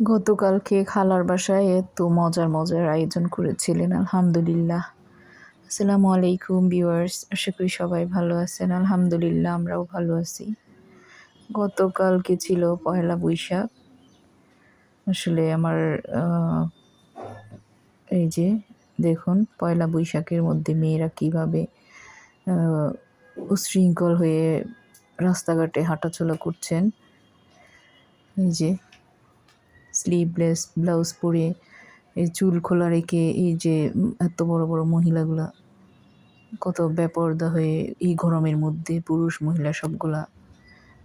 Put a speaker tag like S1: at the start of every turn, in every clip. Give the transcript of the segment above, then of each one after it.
S1: গতকালকে খালার বাসায় এত মজার মজার আয়োজন করেছিলেন, আলহামদুলিল্লাহ। আসসালামু আলাইকুম ভিউয়ার্স, আশা করি সবাই ভালো আছেন, আলহামদুলিল্লাহ আমরাও ভালো আছি। গতকালকে ছিল পয়লা বৈশাখ। আসলে আমার এই যে দেখুন, পয়লা বৈশাখের মধ্যে মেয়েরা কীভাবে উশৃঙ্খল হয়ে রাস্তাঘাটে হাঁটাচলা করছেন। এই যে স্লিভলেস ব্লাউজ পরে, এই চুল খোলা রেখে এই যে এত বড় বড় মহিলাগুলা, কত বেপরদা হয়ে এই গরমের মধ্যে পুরুষ মহিলা সবগুলা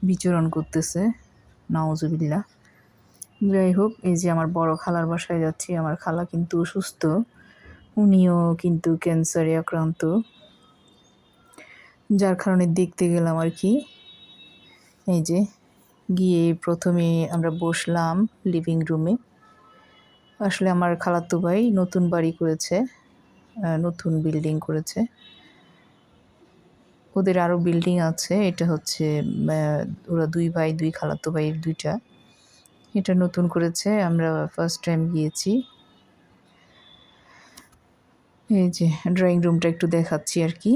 S1: বিচরণ করতেছে নাওজুবিল্লা যাই হোক, এই যে আমার বড় খালার বাসায় যাচ্ছি, আমার খালা কিন্তু অসুস্থ উনিও কিন্তু ক্যান্সারে আক্রান্ত। যার কারণে দেখতে গেলাম আর কি, এই যে গিয়ে প্রথমে আমরা বসলাম লিভিং রুমে আসলে আমার খালাতো ভাই নতুন বাড়ি করেছে নতুন বিল্ডিং করেছে। ওদের আরও বিল্ডিং আছে, এটা হচ্ছে ওরা দুই ভাই, দুই খালাতো ভাইয়ের দুইটা। এটা নতুন করেছে, আমরা ফার্স্ট টাইম গিয়েছি। এই যে ড্রয়িং রুমটা একটু দেখাচ্ছি আর কি।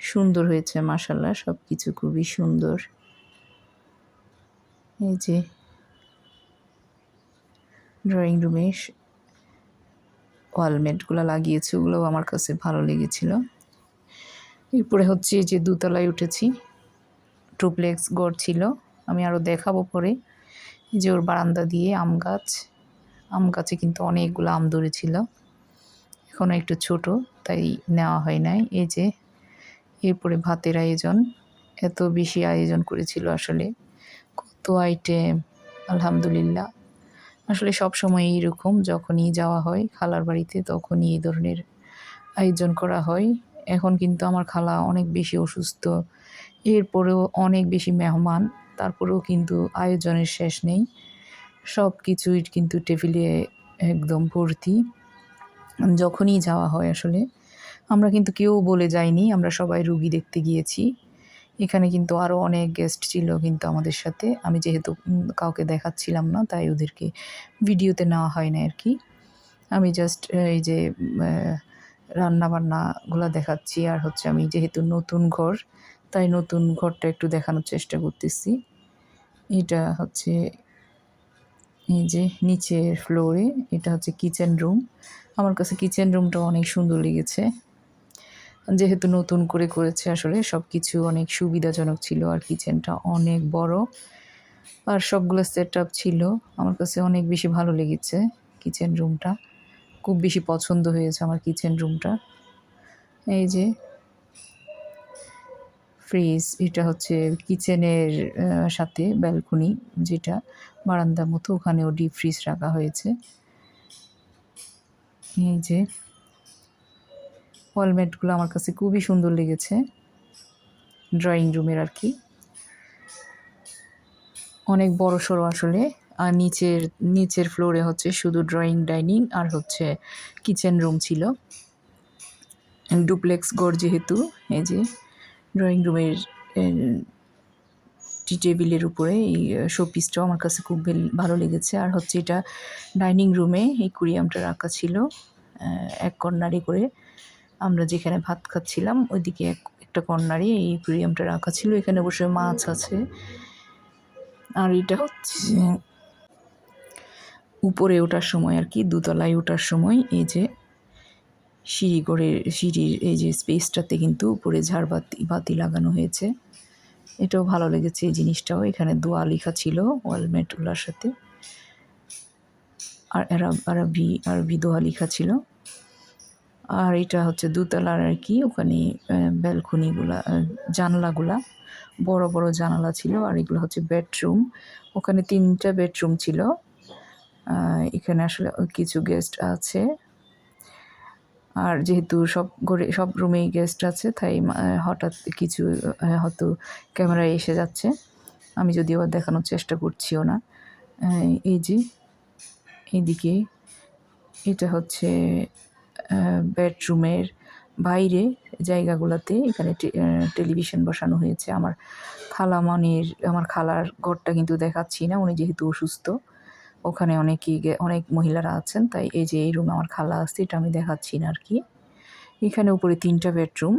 S1: সুন্দর হয়েছে মাসাল্লাহ সব কিছু খুবই সুন্দর। এই যে ড্রয়িং রুমে ওয়ালমেটগুলো লাগিয়েছে, ওগুলোও আমার কাছে ভালো লেগেছিল। এরপরে হচ্ছে এই যে দুতলায় উঠেছি। টুপ্লেক্স গড় ছিল, আমি আরও দেখাবো পরে। যে ওর বারান্দা দিয়ে আম গাছ, আম গাছে কিন্তু অনেকগুলো আম ধরেছিল। এখনও একটু ছোট, তাই নেওয়া হয় নাই। এই যে এরপরে ভাতের আয়োজন, এত বেশি আয়োজন করেছিল আসলে। আইটেম আলহামদুলিল্লাহ। আসলে সব সময় এইরকম, যখনই যাওয়া হয় খালার বাড়িতে, তখনই এই ধরনের আয়োজন করা হয়। এখন কিন্তু আমার খালা অনেক বেশি অসুস্থ, এরপরেও অনেক বেশি মেহমান, তারপরেও কিন্তু আয়োজনের শেষ নেই। সব কিছুই কিন্তু টেবিলে একদম ভর্তি। যখনই যাওয়া হয় আসলে, আমরা কিন্তু কেউ বলে যাইনি, আমরা সবাই রুগী দেখতে গিয়েছি। এখানে কিন্তু আরও অনেক গেস্ট ছিল কিন্তু আমাদের সাথে। আমি যেহেতু কাউকে দেখাচ্ছিলাম না, তাই ওদেরকে ভিডিওতে নেওয়া হয় না আর কি আমি জাস্ট এই যে রান্না বান্নাগুলো দেখাচ্ছি। আর হচ্ছে আমি যেহেতু নতুন ঘর, তাই নতুন ঘরটা একটু দেখানোর চেষ্টা করতেছি। এটা হচ্ছে, এই যে নিচের ফ্লোরে এটা হচ্ছে কিচেন রুম আমার কাছে কিচেন রুমটা অনেক সুন্দর লেগেছে। যেহেতু নতুন করে করেছে আসলে সব কিছু অনেক সুবিধাজনক ছিল আর কিচেনটা অনেক বড়। আর সবগুলো সেট আপ ছিল। আমার কাছে অনেক বেশি ভালো লেগেছে কিচেন রুমটা। খুব বেশি পছন্দ হয়েছে আমার কিচেন রুমটা। এই যে ফ্রিজ, এটা হচ্ছে কিচেনের সাথে ব্যালকনি যেটা বারান্দার মতো, ওখানেও ডিপ ফ্রিজ রাখা হয়েছে। এই যে ওয়ালমেটগুলো আমার কাছে খুবই সুন্দর লেগেছে। ড্রয়িং রুমের আর কি অনেক বড় সড়ো আসলে। আর নিচের নিচের ফ্লোরে হচ্ছে শুধু ড্রয়িং ডাইনিং আর হচ্ছে কিচেন রুম ছিল। ডুপ্লেক্স গড় যেহেতু, এই যে ড্রয়িং রুমের টি টেবিলের উপরে এই শোপিসটাও আমার কাছে খুব ভালো লেগেছে। আর হচ্ছে এটা ডাইনিং রুমে এই কুরিয়ামটা রাখা ছিল এক কর্নারে করে। আমরা যেখানে ভাত খাচ্ছিলাম, ওইদিকে এক, একটা কর্নারে এই কুরিয়ামটা রাখা ছিল, এখানে বসে মাছ আছে। আর এটা হচ্ছে উপরে ওঠার সময় আর কি, দোতলায় ওঠার সময় এই যে সিঁড়ি করে সিঁড়ির এই যে স্পেসটাতে কিন্তু উপরে ঝাড়বাতি বাতি লাগানো হয়েছে। এটাও ভালো লেগেছে এই জিনিসটাও, এখানে দোয়া লেখা ছিল ওয়ালমেটগুলোর সাথে। আর আরবি আরবি দোয়া লেখা ছিল। আর এটা হচ্ছে দুতলার আর কি, ওখানে ব্যালকনিগুলা জানলাগুলা, বড় বড় জানালা ছিল আর এগুলো হচ্ছে বেডরুম। ওখানে তিনটা বেডরুম ছিল। এখানে আসলে কিছু গেস্ট আছে। আর যেহেতু সব ঘরে, সব রুমেই গেস্ট আছে, তাই হঠাৎ কিছু হয়তো ক্যামেরায় এসে যাচ্ছে। আমি যদিও দেখানোর চেষ্টা করছিও না। এই যে, এইদিকে, এটা হচ্ছে বেডরুমের বাইরে জায়গাগুলোতে এখানে টেলিভিশন বসানো হয়েছে। আমার খালা মানির আমার খালার ঘরটা কিন্তু দেখাচ্ছি না, উনি যেহেতু অসুস্থ। ওখানে অনেকেই অনেক মহিলারা আছেন, তাই এই যে এই রুমে আমার খালা আছে, এটা আমি দেখাচ্ছি না আর কি। এখানে উপরে তিনটা বেডরুম